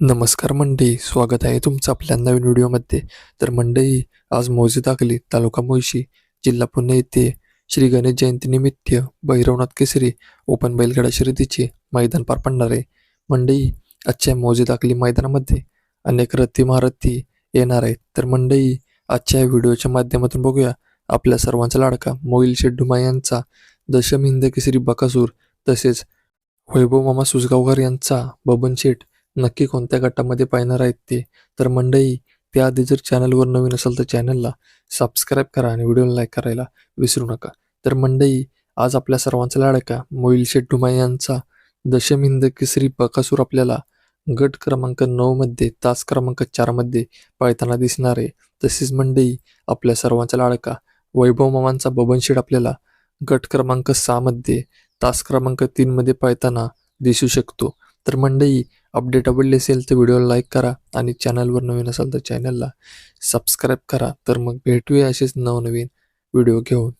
नमस्कार मंडई स्वागत आहे तुमचं आपल्या नवीन व्हिडिओमध्ये. तर मंडई आज मौजे दाखली तालुका मुळशी जिल्हा पुणे येथे श्री गणेश जयंतीनिमित्त भैरवनाथ केसरी ओपन बैलगाडा शर्यतीचे मैदान पार पडणार आहे. मंडई आजच्या मौजे दाखली मैदानामध्ये अनेक रथी महारथी येणार आहेत. तर मंडई आजच्या व्हिडिओच्या माध्यमातून बघूया आपल्या सर्वांचा लाडका मोईल शेड्डुमा यांचा दशम हिंद केसरी बकासूर तसेच वैभव मामा सुसगावकर यांचा बबन शेठ नक्की कोणत्या गटामध्ये पाहणार आहेत ते? तर मंडई त्याआधी जर चॅनलवर नवीन असेल तर चॅनलला सबस्क्राईब करा आणि व्हिडिओला लाईक करायला विसरू नका. तर मंडई आज आपल्या सर्वांचा लाडका मोईल शेठ यांचा दशमिंद केसरी बकासूर आपल्याला गट क्रमांक नऊमध्ये तास क्रमांक चारमध्ये पाळताना पळताना दिसणार आहे. तसेच मंडई आपल्या सर्वांचा लाडका वैभव मामांचा बबनशेठ आपल्याला गट क्रमांक सहामध्ये तास क्रमांक तीनमध्ये पाळताना पळताना दिसू शकतो. तर मंडई अपडेट आवडली असेल तर व्हिडिओला लाईक करा आणि चॅनलवर नवीन असाल तर चॅनलला सबस्क्राईब करा. तर मग भेटूया असेच नवनवीन व्हिडिओ घेऊन.